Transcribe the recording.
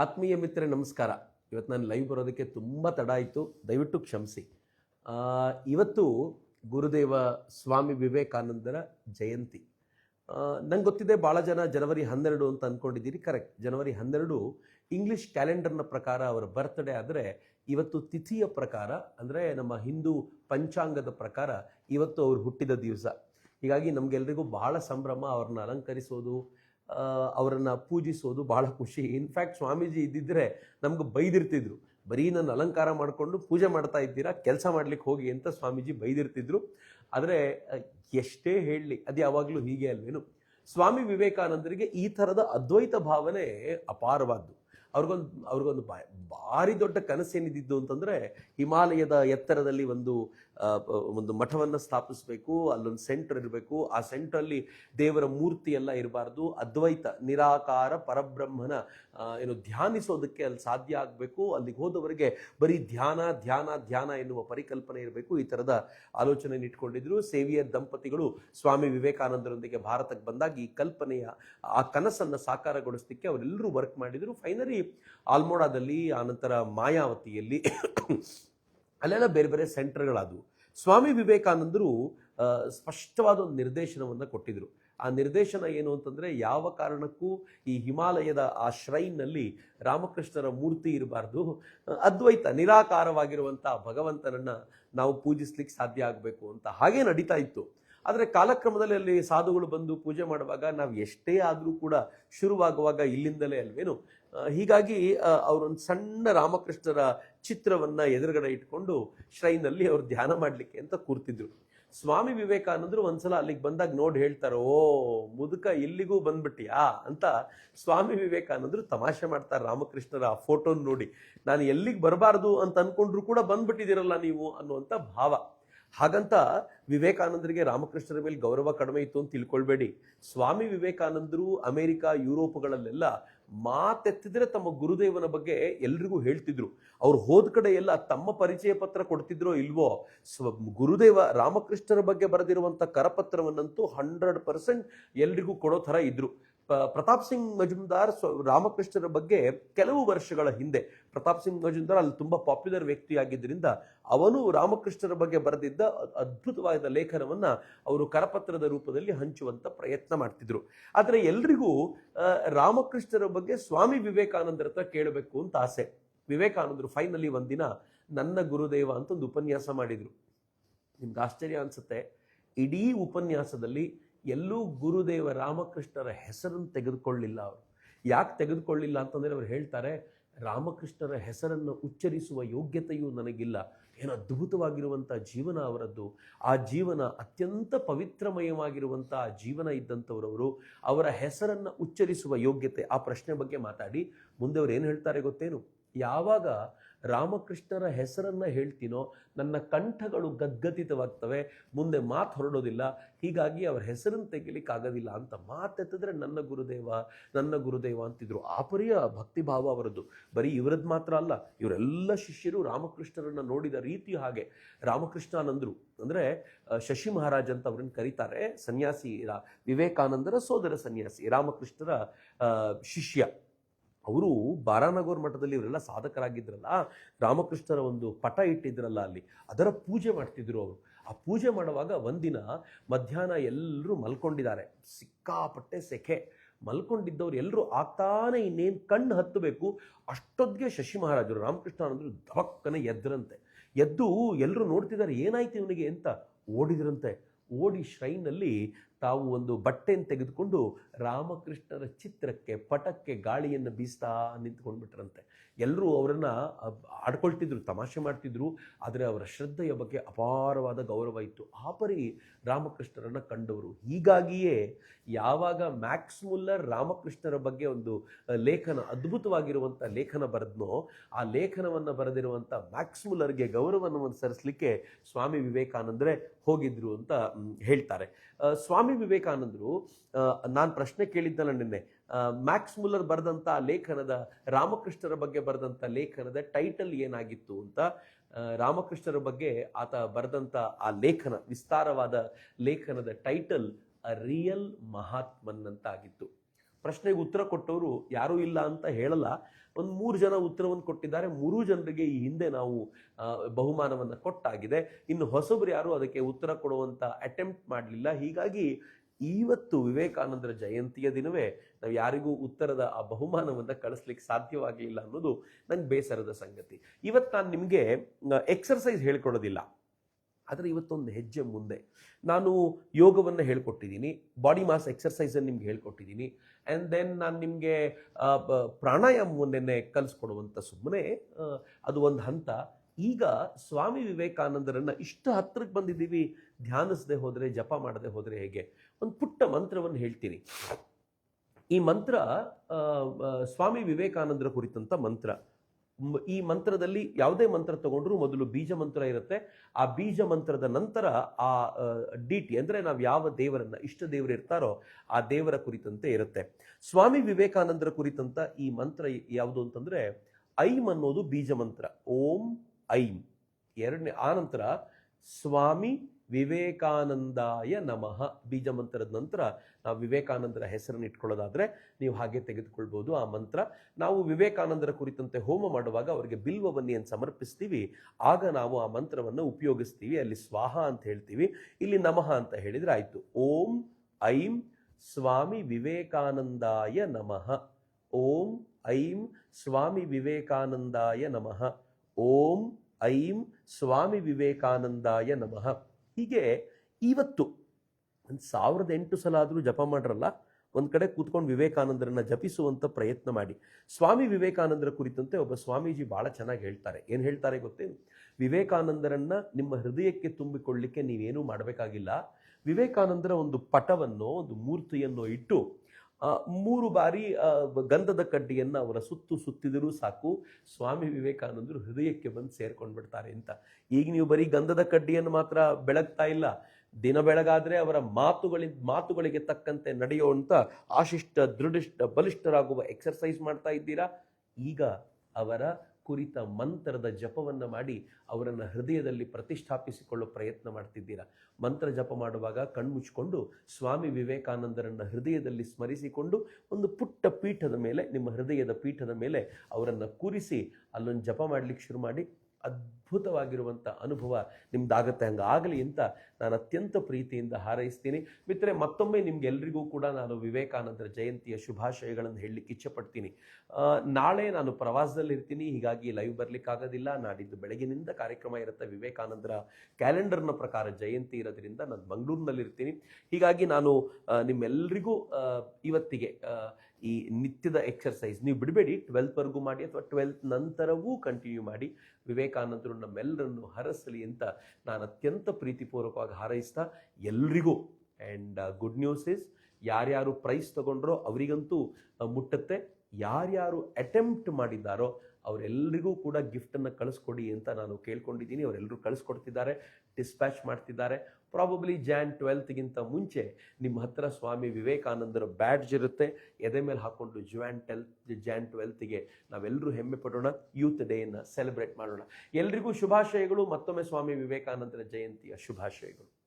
ಆತ್ಮೀಯ ಮಿತ್ರ ನಮಸ್ಕಾರ. ಇವತ್ತು ನಾನು ಲೈವ್ ಬರೋದಕ್ಕೆ ತುಂಬ ತಡ ಆಯಿತು. ದಯವಿಟ್ಟು ಕ್ಷಮಿಸಿ. ಇವತ್ತು ಗುರುದೇವ ಸ್ವಾಮಿ ವಿವೇಕಾನಂದರ ಜಯಂತಿ. ನಂಗೆ ಗೊತ್ತಿದೆ ಭಾಳ ಜನ ಜನವರಿ ಹನ್ನೆರಡು ಅಂತ ಅಂದ್ಕೊಂಡಿದ್ದೀರಿ ಕರೆಕ್ಟ್ ಜನವರಿ ಹನ್ನೆರಡು ಇಂಗ್ಲೀಷ್ ಕ್ಯಾಲೆಂಡರ್ನ ಪ್ರಕಾರ ಅವರ ಬರ್ತ್ಡೇ ಆದರೆ ಇವತ್ತು ತಿಥಿಯ ಪ್ರಕಾರ, ಅಂದರೆ ನಮ್ಮ ಹಿಂದೂ ಪಂಚಾಂಗದ ಪ್ರಕಾರ ಇವತ್ತು ಅವರು ಹುಟ್ಟಿದ ದಿವಸ. ಹೀಗಾಗಿ ನಮಗೆಲ್ರಿಗೂ ಬಹಳ ಸಂಭ್ರಮ ಅವ್ರನ್ನ ಅಲಂಕರಿಸೋದು ಅವರನ್ನ ಪೂಜಿಸೋದು ಬಹಳ ಖುಷಿ. ಇನ್ಫ್ಯಾಕ್ಟ್ ಸ್ವಾಮೀಜಿ ಇದ್ದಿದ್ರೆ ನಮ್ಗೆ ಬೈದಿರ್ತಿದ್ರು. ಬರೀ ನನ್ನ ಅಲಂಕಾರ ಮಾಡಿಕೊಂಡು ಪೂಜೆ ಮಾಡ್ತಾ ಇದ್ದೀರಾ, ಕೆಲಸ ಮಾಡ್ಲಿಕ್ಕೆ ಹೋಗಿ ಅಂತ ಸ್ವಾಮೀಜಿ ಬೈದಿರ್ತಿದ್ರು. ಆದರೆ ಎಷ್ಟೇ ಹೇಳಲಿ, ಅದು ಯಾವಾಗಲೂ ಹೀಗೆ ಅಲ್ವೇನು? ಸ್ವಾಮಿ ವಿವೇಕಾನಂದರಿಗೆ ಈ ಥರದ ಅದ್ವೈತ ಭಾವನೆ ಅಪಾರವಾದ್ದು. ಅವ್ರಿಗೊಂದು ಅವ್ರಿಗೊಂದು ಭಾರಿ ದೊಡ್ಡ ಕನಸೇನಿದ್ದು ಅಂತಂದರೆ ಹಿಮಾಲಯದ ಎತ್ತರದಲ್ಲಿ ಒಂದು ಒಂದು ಮಠವನ್ನು ಸ್ಥಾಪಿಸಬೇಕು, ಅಲ್ಲೊಂದು ಸೆಂಟರ್ ಇರಬೇಕು. ಆ ಸೆಂಟ್ರಲ್ಲಿ ದೇವರ ಮೂರ್ತಿ ಎಲ್ಲ ಇರಬಾರ್ದು. ಅದ್ವೈತ, ನಿರಾಕಾರ, ಪರಬ್ರಹ್ಮನ ಏನು ಧ್ಯಾನಿಸೋದಕ್ಕೆ ಅಲ್ಲಿ ಸಾಧ್ಯ ಆಗಬೇಕು. ಅಲ್ಲಿಗೆ ಹೋದವರಿಗೆ ಬರೀ ಧ್ಯಾನ ಧ್ಯಾನ ಧ್ಯಾನ ಎನ್ನುವ ಪರಿಕಲ್ಪನೆ ಇರಬೇಕು. ಈ ಥರದ ಆಲೋಚನೆ ಇಟ್ಕೊಂಡಿದ್ರು. ಸೇವಿಯರ್ ದಂಪತಿಗಳು ಸ್ವಾಮಿ ವಿವೇಕಾನಂದರೊಂದಿಗೆ ಭಾರತಕ್ಕೆ ಬಂದಾಗ ಈ ಕಲ್ಪನೆಯ, ಆ ಕನಸನ್ನು ಸಾಕಾರಗೊಳಿಸಲಿಕ್ಕೆ ಅವರೆಲ್ಲರೂ ವರ್ಕ್ ಮಾಡಿದರು. ಫೈನಲಿ ಆಲ್ಮೋಡಾದಲ್ಲಿ ಆನಂತರ ಮಾಯಾವತಿಯಲ್ಲಿ, ಅಲ್ಲೆಲ್ಲ ಬೇರೆ ಬೇರೆ ಸೆಂಟರ್ಗಳಾದವು. ಸ್ವಾಮಿ ವಿವೇಕಾನಂದರು ಸ್ಪಷ್ಟವಾದ ಒಂದು ನಿರ್ದೇಶನವನ್ನು ಕೊಟ್ಟಿದ್ರು. ಆ ನಿರ್ದೇಶನ ಏನು ಅಂತಂದರೆ, ಯಾವ ಕಾರಣಕ್ಕೂ ಈ ಹಿಮಾಲಯದ ಆ ಶ್ರೈನ್ನಲ್ಲಿ ರಾಮಕೃಷ್ಣರ ಮೂರ್ತಿ ಇರಬಾರ್ದು. ಅದ್ವೈತ ನಿರಾಕಾರವಾಗಿರುವಂಥ ಭಗವಂತನನ್ನು ನಾವು ಪೂಜಿಸ್ಲಿಕ್ಕೆ ಸಾಧ್ಯ ಆಗಬೇಕು ಅಂತ ಹಾಗೆ ನಡೀತಾ ಇತ್ತು. ಆದರೆ ಕಾಲಕ್ರಮದಲ್ಲಿ ಅಲ್ಲಿ ಸಾಧುಗಳು ಬಂದು ಪೂಜೆ ಮಾಡುವಾಗ ನಾವು ಎಷ್ಟೇ ಆದರೂ ಕೂಡ ಶುರುವಾಗುವಾಗ ಇಲ್ಲಿಂದಲೇ ಅಲ್ವೇನು? ಹೀಗಾಗಿ ಅವರೊಂದು ಸಣ್ಣ ರಾಮಕೃಷ್ಣರ ಚಿತ್ರವನ್ನ ಎದುರುಗಡೆ ಇಟ್ಕೊಂಡು ಶ್ರೈನಲ್ಲಿ ಅವರು ಧ್ಯಾನ ಮಾಡಲಿಕ್ಕೆ ಅಂತ ಕೂರ್ತಿದ್ರು. ಸ್ವಾಮಿ ವಿವೇಕಾನಂದರು ಒಂದ್ಸಲ ಅಲ್ಲಿಗೆ ಬಂದಾಗ ನೋಡಿ ಹೇಳ್ತಾರೆ, ಓ, ಮುದುಕ ಇಲ್ಲಿಗೂ ಬಂದ್ಬಿಟ್ಟಿಯಾ ಅಂತ ಸ್ವಾಮಿ ವಿವೇಕಾನಂದರು ತಮಾಷೆ ಮಾಡ್ತಾರೆ ರಾಮಕೃಷ್ಣರ ಆ ಫೋಟೋನ ನೋಡಿ. ನಾನು ಎಲ್ಲಿಗೆ ಬರಬಾರ್ದು ಅಂತ ಅನ್ಕೊಂಡ್ರು ಕೂಡ ಬಂದ್ಬಿಟ್ಟಿದ್ದೀರಲ್ಲ ನೀವು ಅನ್ನುವಂಥ ಭಾವ. ಹಾಗಂತ ವಿವೇಕಾನಂದರಿಗೆ ರಾಮಕೃಷ್ಣರ ಮೇಲೆ ಗೌರವ ಕಡಿಮೆ ಇತ್ತು ಅಂತ ತಿಳ್ಕೊಳ್ಬೇಡಿ. ಸ್ವಾಮಿ ವಿವೇಕಾನಂದರು ಅಮೆರಿಕ, ಯುರೋಪ್ಗಳಲ್ಲೆಲ್ಲ ಮಾತೆತ್ತಿದ್ರೆ ತಮ್ಮ ಗುರುದೇವನ ಬಗ್ಗೆ ಎಲ್ರಿಗೂ ಹೇಳ್ತಿದ್ರು. ಅವ್ರು ಹೋದ ಕಡೆ ಎಲ್ಲ ತಮ್ಮ ಪರಿಚಯ ಪತ್ರ ಕೊಡ್ತಿದ್ರೋ ಇಲ್ವೋ, ಸ್ವ ಗುರುದೇವ ರಾಮಕೃಷ್ಣರ ಬಗ್ಗೆ ಬರೆದಿರುವಂಥ ಕರಪತ್ರವನ್ನಂತೂ ಹಂಡ್ರೆಡ್ ಪರ್ಸೆಂಟ್ ಎಲ್ರಿಗೂ ಕೊಡೋ ಥರ ಇದ್ರು. ಪ್ರತಾಪ್ ಸಿಂಗ್ ಮಜುಮ್ದಾರ್ ರಾಮಕೃಷ್ಣರ ಬಗ್ಗೆ ಕೆಲವು ವರ್ಷಗಳ ಹಿಂದೆ, ಪ್ರತಾಪ್ ಸಿಂಗ್ ಮಜುಮ್ದಾರ್ ಅಲ್ಲಿ ತುಂಬಾ ಪಾಪ್ಯುಲರ್ ವ್ಯಕ್ತಿಯಾಗಿದ್ದರಿಂದ ಅವನು ರಾಮಕೃಷ್ಣರ ಬಗ್ಗೆ ಬರೆದಿದ್ದ ಅದ್ಭುತವಾದ ಲೇಖನವನ್ನ ಅವರು ಕರಪತ್ರದ ರೂಪದಲ್ಲಿ ಹಂಚುವಂತ ಪ್ರಯತ್ನ ಮಾಡ್ತಿದ್ರು. ಆದರೆ ಎಲ್ರಿಗೂ ರಾಮಕೃಷ್ಣರ ಬಗ್ಗೆ ಸ್ವಾಮಿ ವಿವೇಕಾನಂದರ ಹತ್ರ ಕೇಳಬೇಕು ಅಂತ ಆಸೆ. ವಿವೇಕಾನಂದರು ಫೈನಲಿ ಒಂದಿನ ನನ್ನ ಗುರುದೇವ ಅಂತ ಒಂದು ಉಪನ್ಯಾಸ ಮಾಡಿದ್ರು. ನಿಮ್ಗೆ ಆಶ್ಚರ್ಯ ಅನ್ಸುತ್ತೆ? ಇಡೀ ಉಪನ್ಯಾಸದಲ್ಲಿ ಎಲ್ಲೂ ಗುರುದೇವ ರಾಮಕೃಷ್ಣರ ಹೆಸರನ್ನು ತೆಗೆದುಕೊಳ್ಳಿಲ್ಲ ಅವರು. ಯಾಕೆ ತೆಗೆದುಕೊಳ್ಳಿಲ್ಲ ಅಂತಂದರೆ ಅವರು ಹೇಳ್ತಾರೆ, ರಾಮಕೃಷ್ಣರ ಹೆಸರನ್ನು ಉಚ್ಚರಿಸುವ ಯೋಗ್ಯತೆಯೂ ನನಗಿಲ್ಲ. ಏನೋ ಅದ್ಭುತವಾಗಿರುವಂಥ ಜೀವನ ಅವರದ್ದು. ಆ ಜೀವನ ಅತ್ಯಂತ ಪವಿತ್ರಮಯವಾಗಿರುವಂಥ ಜೀವನ ಇದ್ದಂಥವ್ರವರು ಅವರ ಹೆಸರನ್ನು ಉಚ್ಚರಿಸುವ ಯೋಗ್ಯತೆ ಆ ಪ್ರಶ್ನೆ ಬಗ್ಗೆ ಮಾತಾಡಿ. ಮುಂದೆ ಅವ್ರು ಏನು ಹೇಳ್ತಾರೆ ಗೊತ್ತೇನು? ಯಾವಾಗ ರಾಮಕೃಷ್ಣರ ಹೆಸರನ್ನು ಹೇಳ್ತೀನೋ, ನನ್ನ ಕಂಠಗಳು ಗದ್ಗದಿತವಾಗ್ತವೆ ಮುಂದೆ ಮಾತು ಹೊರಡೋದಿಲ್ಲ, ಹೀಗಾಗಿ ಅವರ ಹೆಸರನ್ನು ತೆಗಿಲಿಕ್ಕೆ ಆಗೋದಿಲ್ಲ ಅಂತ ಮಾತೆತ್ತಿದ್ರೆ ನನ್ನ ಗುರುದೇವ ನನ್ನ ಗುರುದೇವ ಅಂತಿದ್ರು. ಆಪರಿಯ ಪರಿಯ ಭಕ್ತಿಭಾವ ಅವರದ್ದು. ಬರೀ ಇವರದ್ದು ಮಾತ್ರ ಅಲ್ಲ, ಇವರೆಲ್ಲ ಶಿಷ್ಯರು ರಾಮಕೃಷ್ಣರನ್ನು ನೋಡಿದ ರೀತಿ ಹಾಗೆ. ರಾಮಕೃಷ್ಣಾನಂದರು. ಅಂದ್ರೆ ಶಶಿ ಮಹಾರಾಜ್ ಅಂತ ಅವ್ರನ್ನ ಕರೀತಾರೆ, ಸನ್ಯಾಸಿ ವಿವೇಕಾನಂದರ ಸೋದರ ಸನ್ಯಾಸಿ, ರಾಮಕೃಷ್ಣರ ಶಿಷ್ಯ. ಅವರು ಬಾರಾನಗೋರ್ ಮಠದಲ್ಲಿ ಇವರೆಲ್ಲ ಸಾಧಕರಾಗಿದ್ರಲ್ಲ, ರಾಮಕೃಷ್ಣರ ಒಂದು ಪಟ ಇಟ್ಟಿದ್ರಲ್ಲ ಅಲ್ಲಿ, ಅದರ ಪೂಜೆ ಮಾಡ್ತಿದ್ರು ಅವರು. ಆ ಪೂಜೆ ಮಾಡುವಾಗ ಒಂದಿನ ಮಧ್ಯಾಹ್ನ ಎಲ್ಲರೂ ಮಲ್ಕೊಂಡಿದ್ದಾರೆ. ಸಿಕ್ಕಾಪಟ್ಟೆ ಸೆಖೆ ಮಲ್ಕೊಂಡಿದ್ದವ್ರು ಎಲ್ಲರೂ ಆಗ್ತಾನೆ ಇನ್ನೇನು ಕಣ್ಣು ಹತ್ತಬೇಕು, ಅಷ್ಟೊತ್ತಿಗೆ ಶಶಿ ಮಹಾರಾಜರು, ರಾಮಕೃಷ್ಣ ಅಂದ್ರು ಧಕ್ಕನೆ ಎದ್ರಂತೆ. ಎದ್ದು ಎಲ್ಲರೂ ನೋಡ್ತಿದ್ದಾರೆ, ಏನಾಯ್ತು ಇವನಿಗೆ ಅಂತ ಓಡಿದ್ರಂತೆ. ಓಡಿ ಶ್ರೈನಲ್ಲಿ ತಾವು ಒಂದು ಬಟ್ಟೆಯನ್ನು ತೆಗೆದುಕೊಂಡು ರಾಮಕೃಷ್ಣರ ಚಿತ್ರಕ್ಕೆ ಪಟಕ್ಕೆ ಗಾಳಿಯನ್ನು ಬೀಸ್ತಾ ನಿಂತ್ಕೊಂಡ್ಬಿಟ್ರಂತೆ. ಎಲ್ಲರೂ ಅವರನ್ನು ಆಡ್ಕೊಳ್ತಿದ್ರು ತಮಾಷೆ ಮಾಡ್ತಿದ್ರು ಆದರೆ ಅವರ ಶ್ರದ್ಧೆಯ ಬಗ್ಗೆ ಅಪಾರವಾದ ಗೌರವ ಇತ್ತು. ಆ ಪರಿ ರಾಮಕೃಷ್ಣರನ್ನು ಕಂಡವರು. ಹೀಗಾಗಿಯೇ ಯಾವಾಗ ಮ್ಯಾಕ್ಸ್ ಮುಲ್ಲರ್ ರಾಮಕೃಷ್ಣರ ಬಗ್ಗೆ ಒಂದು ಲೇಖನ ಅದ್ಭುತವಾಗಿರುವಂಥ ಲೇಖನ ಬರೆದ್ನೋ ಆ ಲೇಖನವನ್ನು ಬರೆದಿರುವಂಥ ಮ್ಯಾಕ್ಸ್ ಮುಲ್ಲರ್ಗೆ ಗೌರವವನ್ನು ಸರಿಸಲಿಕ್ಕೆ ಸ್ವಾಮಿ ವಿವೇಕಾನಂದರೇ ಹೋಗಿದ್ರು ಅಂತ ಹೇಳ್ತಾರೆ. ಆ, ಸ್ವಾಮಿ ವಿವೇಕಾನಂದರು ನಾನು ಪ್ರಶ್ನೆ ಕೇಳಿದ್ದಲ್ಲ ನಿನ್ನೆ ಮ್ಯಾಕ್ಸ್ ಮುಲ್ಲರ್ ಬರೆದಂಥ ಲೇಖನದ, ರಾಮಕೃಷ್ಣರ ಬಗ್ಗೆ ಬರೆದಂಥ ಲೇಖನದ ಟೈಟಲ್ ಏನಾಗಿತ್ತು ಅಂತ ರಾಮಕೃಷ್ಣರ ಬಗ್ಗೆ ಆತ ಬರೆದಂಥ ಆ ಲೇಖನ, ವಿಸ್ತಾರವಾದ ಲೇಖನದ ಟೈಟಲ್ ಅ ರಿಯಲ್ ಮಹಾತ್ಮನ್ ಅಂತ ಆಗಿತ್ತು ಪ್ರಶ್ನೆಗೆ ಉತ್ತರ ಕೊಟ್ಟವರು ಯಾರೂ ಇಲ್ಲ ಅಂತ ಹೇಳಲ್ಲ. ಒಂದು ಮೂರು ಜನ ಉತ್ತರವನ್ನು ಕೊಟ್ಟಿದ್ದಾರೆ. ಮೂರು ಜನರಿಗೆ ಈ ಹಿಂದೆ ನಾವು ಬಹುಮಾನವನ್ನು ಕೊಟ್ಟಾಗಿದೆ. ಇನ್ನು ಹೊಸಬರು ಯಾರು ಅದಕ್ಕೆ ಉತ್ತರ ಕೊಡುವಂಥ ಅಟೆಂಪ್ಟ್ ಮಾಡಲಿಲ್ಲ. ಹೀಗಾಗಿ ಇವತ್ತು ವಿವೇಕಾನಂದರ ಜಯಂತಿಯ ದಿನವೇ ನಾವು ಯಾರಿಗೂ ಉತ್ತರದ ಆ ಬಹುಮಾನವನ್ನು ಕಳಿಸ್ಲಿಕ್ಕೆ ಸಾಧ್ಯವಾಗಲಿಲ್ಲ ಅನ್ನೋದು ನಂಗೆ ಬೇಸರದ ಸಂಗತಿ. ಇವತ್ತು ನಾನು ನಿಮಗೆ ಎಕ್ಸರ್ಸೈಸ್ ಹೇಳ್ಕೊಡೋದಿಲ್ಲ ಆದರೆ ಇವತ್ತೊಂದು ಹೆಜ್ಜೆ ಮುಂದೆ. ನಾನು ಯೋಗವನ್ನು ಹೇಳ್ಕೊಟ್ಟಿದ್ದೀನಿ ಬಾಡಿ ಮಾಸ್ ಎಕ್ಸರ್ಸೈಸನ್ನು ನಿಮ್ಗೆ ಹೇಳ್ಕೊಟ್ಟಿದ್ದೀನಿ ಆ್ಯಂಡ್ ದೆನ್ ನಾನು ನಿಮಗೆ ಪ್ರಾಣಾಯಾಮವನ್ನೇ ಕಲಿಸ್ಕೊಡುವಂಥ ಸುಮ್ಮನೆ ಅದು ಒಂದು ಹಂತ. ಈಗ ಸ್ವಾಮಿ ವಿವೇಕಾನಂದರನ್ನು ಇಷ್ಟು ಹತ್ತಿರಕ್ಕೆ ಬಂದಿದ್ದೀವಿ, ಧ್ಯಾನಿಸದೆ ಹೋದರೆ, ಜಪ ಮಾಡದೆ ಹೋದರೆ ಹೇಗೆ? ಒಂದು ಪುಟ್ಟ ಮಂತ್ರವನ್ನು ಹೇಳ್ತೀನಿ. ಈ ಮಂತ್ರ ಸ್ವಾಮಿ ವಿವೇಕಾನಂದರ ಕುರಿತಂತ ಮಂತ್ರ. ಈ ಮಂತ್ರದಲ್ಲಿ ಯಾವುದೇ ಮಂತ್ರ ತಗೊಂಡ್ರು ಮೊದಲು ಬೀಜ ಮಂತ್ರ ಇರುತ್ತೆ. ಆ ಬೀಜ ಮಂತ್ರದ ನಂತರ ಆ ಡಿ ಟಿ ಅಂದ್ರೆ ನಾವು ಯಾವ ದೇವರನ್ನ ಇಷ್ಟ ದೇವರು ಇರ್ತಾರೋ ಆ ದೇವರ ಕುರಿತಂತೆ ಇರುತ್ತೆ. ಸ್ವಾಮಿ ವಿವೇಕಾನಂದರ ಕುರಿತಂತ ಈ ಮಂತ್ರ ಯಾವುದು ಅಂತಂದ್ರೆ ಐಂ ಅನ್ನೋದು ಬೀಜ ಮಂತ್ರ. ಓಂ ಐಂ ಎರಡನೇ ಆನಂತರ ಸ್ವಾಮಿ ವಿವೇಕಾನಂದಾಯ ನಮಃ. ಬೀಜ ಮಂತ್ರದ ನಂತರ ನಾವು ವಿವೇಕಾನಂದರ ಹೆಸರನ್ನು ಇಟ್ಕೊಳ್ಳೋದಾದರೆ ನೀವು ಹಾಗೆ ತೆಗೆದುಕೊಳ್ಬೋದು ಆ ಮಂತ್ರ. ನಾವು ವಿವೇಕಾನಂದರ ಕುರಿತಂತೆ ಹೋಮ ಮಾಡುವಾಗ ಅವರಿಗೆ ಬಿಲ್ವವನ್ನು ಬನ್ನಿಯನ್ನು ಸಮರ್ಪಿಸ್ತೀವಿ. ಆಗ ನಾವು ಆ ಮಂತ್ರವನ್ನು ಉಪಯೋಗಿಸ್ತೀವಿ. ಅಲ್ಲಿ ಸ್ವಾಹ ಅಂತ ಹೇಳ್ತೀವಿ. ಇಲ್ಲಿ ನಮಃ ಅಂತ ಹೇಳಿದರೆ ಆಯಿತು. ಓಂ ಐಂ ಸ್ವಾಮಿ ವಿವೇಕಾನಂದಾಯ ನಮಃ. ಓಂ ಐಂ ಸ್ವಾಮಿ ವಿವೇಕಾನಂದಾಯ ನಮಃ. ಓಂ ಐಂ ಸ್ವಾಮಿ ವಿವೇಕಾನಂದಾಯ ನಮಃ. ಹೀಗೆ ಇವತ್ತು ಒಂದು ಸಾವಿರದ ಎಂಟು ಸಲ ಆದರೂ ಜಪ ಮಾಡ್ರಲ್ಲ, ಒಂದು ಕಡೆ ಕೂತ್ಕೊಂಡು ವಿವೇಕಾನಂದರನ್ನ ಜಪಿಸುವಂತ ಪ್ರಯತ್ನ ಮಾಡಿ. ಸ್ವಾಮಿ ವಿವೇಕಾನಂದರ ಕುರಿತಂತೆ ಒಬ್ಬ ಸ್ವಾಮೀಜಿ ಬಹಳ ಚೆನ್ನಾಗಿ ಹೇಳ್ತಾರೆ. ಏನು ಹೇಳ್ತಾರೆ ಗೊತ್ತೇ? ವಿವೇಕಾನಂದರನ್ನ ನಿಮ್ಮ ಹೃದಯಕ್ಕೆ ತುಂಬಿಕೊಳ್ಳಿಕ್ಕೆ ನೀವೇನೂ ಮಾಡಬೇಕಾಗಿಲ್ಲ. ವಿವೇಕಾನಂದರ ಒಂದು ಪಟವನ್ನು, ಒಂದು ಮೂರ್ತಿಯನ್ನು ಇಟ್ಟು ಮೂರು ಬಾರಿ ಗಂಧದ ಕಡ್ಡಿಯನ್ನು ಅವರ ಸುತ್ತು ಸುತ್ತಿದರೂ ಸಾಕು. ಸ್ವಾಮಿ ವಿವೇಕಾನಂದರು ಹೃದಯಕ್ಕೆ ಬಂದು ಸೇರ್ಕೊಂಡು ಬಿಡ್ತಾರೆ ಅಂತ. ಈಗ ನೀವು ಬರೀ ಗಂಧದ ಕಡ್ಡಿಯನ್ನು ಮಾತ್ರ ಬೆಳಗ್ತಾ ಇಲ್ಲ. ದಿನ ಬೆಳಗಾದರೆ ಅವರ ಮಾತುಗಳ ಮಾತುಗಳಿಗೆ ತಕ್ಕಂತೆ ನಡೆಯುವಂಥ ಆಶಿಷ್ಟ, ದೃಢಿಷ್ಟ, ಬಲಿಷ್ಠರಾಗುವ ಎಕ್ಸರ್ಸೈಸ್ ಮಾಡ್ತಾ ಇದ್ದೀರಾ? ಈಗ ಅವರ ಕುರಿತ ಮಂತ್ರದ ಜಪವನ್ನು ಮಾಡಿ ಅವರನ್ನು ಹೃದಯದಲ್ಲಿ ಪ್ರತಿಷ್ಠಾಪಿಸಿಕೊಳ್ಳೋ ಪ್ರಯತ್ನ ಮಾಡ್ತಿದ್ದೀರಾ? ಮಂತ್ರ ಜಪ ಮಾಡುವಾಗ ಕಣ್ಮುಚ್ಕೊಂಡು ಸ್ವಾಮಿ ವಿವೇಕಾನಂದರನ್ನು ಹೃದಯದಲ್ಲಿ ಸ್ಮರಿಸಿಕೊಂಡು ಒಂದು ಪುಟ್ಟ ಪೀಠದ ಮೇಲೆ, ನಿಮ್ಮ ಹೃದಯದ ಪೀಠದ ಮೇಲೆ ಅವರನ್ನು ಕೂರಿಸಿ ಅಲ್ಲೊಂದು ಜಪ ಮಾಡ್ಲಿಕ್ಕೆ ಶುರು ಮಾಡಿ ಅದ್ಭುತವಾಗಿರುವಂಥ ಅನುಭವ ನಿಮ್ದಾಗತ್ತೆ. ಹಂಗಾಗಲಿ ಅಂತ ನಾನು ಅತ್ಯಂತ ಪ್ರೀತಿಯಿಂದ ಹಾರೈಸ್ತೀನಿ. ಮಿತ್ರೆ ಮತ್ತೊಮ್ಮೆ ನಿಮ್ಗೆಲ್ರಿಗೂ ಕೂಡ ನಾನು ವಿವೇಕಾನಂದರ ಜಯಂತಿಯ ಶುಭಾಶಯಗಳನ್ನು ಹೇಳಲಿಕ್ಕೆ ಇಚ್ಛೆಪಡ್ತೀನಿ. ನಾಳೆ ನಾನು ಪ್ರವಾಸದಲ್ಲಿರ್ತೀನಿ. ಹೀಗಾಗಿ ಲೈವ್ ಬರಲಿಕ್ಕಾಗೋದಿಲ್ಲ. ನಾಡಿದ್ದು ಬೆಳಗಿನಿಂದ ಕಾರ್ಯಕ್ರಮ ಇರುತ್ತೆ. ವಿವೇಕಾನಂದರ ಕ್ಯಾಲೆಂಡರ್ನ ಪ್ರಕಾರ ಜಯಂತಿ ಇರೋದ್ರಿಂದ ನಾನು ಮಂಗಳೂರಿನಲ್ಲಿರ್ತೀನಿ. ಹೀಗಾಗಿ ನಾನು ನಿಮ್ಮೆಲ್ಲರಿಗೂ ಇವತ್ತಿಗೆ ಈ ನಿತ್ಯದ ಎಕ್ಸರ್ಸೈಸ್ ನೀವು ಬಿಡಬೇಡಿ. ಟ್ವೆಲ್ತ್ವರೆಗೂ ಮಾಡಿ ಅಥವಾ ಟ್ವೆಲ್ತ್ ನಂತರವೂ ಕಂಟಿನ್ಯೂ ಮಾಡಿ. ವಿವೇಕಾನಂದರು ನಮ್ಮೆಲ್ಲರನ್ನು ಹರಸಲಿ ಅಂತ ನಾನು ಅತ್ಯಂತ ಪ್ರೀತಿಪೂರ್ವಕವಾಗಿ ಹಾರೈಸ್ತಾ ಎಲ್ರಿಗೂ. ಆ್ಯಂಡ್ ಗುಡ್ ನ್ಯೂಸ್ ಇಸ್ ಯಾರ್ಯಾರು ಪ್ರೈಸ್ ತಗೊಂಡ್ರೋ ಅವರಿಗಂತೂ ಮುಟ್ಟುತ್ತೆ ಮುಟ್ಟತ್ತೆ. ಯಾರ್ಯಾರು ಅಟೆಂಪ್ಟ್ ಮಾಡಿದ್ದಾರೋ ಅವರೆಲ್ಲರಿಗೂ ಕೂಡ ಗಿಫ್ಟನ್ನು ಕಳಿಸ್ಕೊಡಿ ಅಂತ ನಾನು ಕೇಳ್ಕೊಂಡಿದ್ದೀನಿ. ಅವರೆಲ್ಲರೂ ಕಳಿಸ್ಕೊಡ್ತಿದ್ದಾರೆ ಡಿಸ್ಪ್ಯಾಚ್ ಮಾಡ್ತಿದ್ದಾರೆ. ಪ್ರಾಬಬ್ಲಿ ಜ್ಯಾನ್ ಟ್ವೆಲ್ತ್ಗಿಂತ ಮುಂಚೆ ನಿಮ್ಮ ಹತ್ರ ಸ್ವಾಮಿ ವಿವೇಕಾನಂದರ ಬ್ಯಾಡ್ಜ್ ಇರುತ್ತೆ. ಎದೆ ಮೇಲೆ ಹಾಕ್ಕೊಂಡು ಜಾನ್ ಟೆಲ್ ಜಾನ್ ಟ್ವೆಲ್ತ್ಗೆ ನಾವೆಲ್ಲರೂ ಹೆಮ್ಮೆ ಪಡೋಣ ಯೂತ್ ಡೇಯನ್ನು ಸೆಲೆಬ್ರೇಟ್ ಮಾಡೋಣ. ಎಲ್ರಿಗೂ ಶುಭಾಶಯಗಳು, ಮತ್ತೊಮ್ಮೆ ಸ್ವಾಮಿ ವಿವೇಕಾನಂದರ ಜಯಂತಿಯ ಶುಭಾಶಯಗಳು.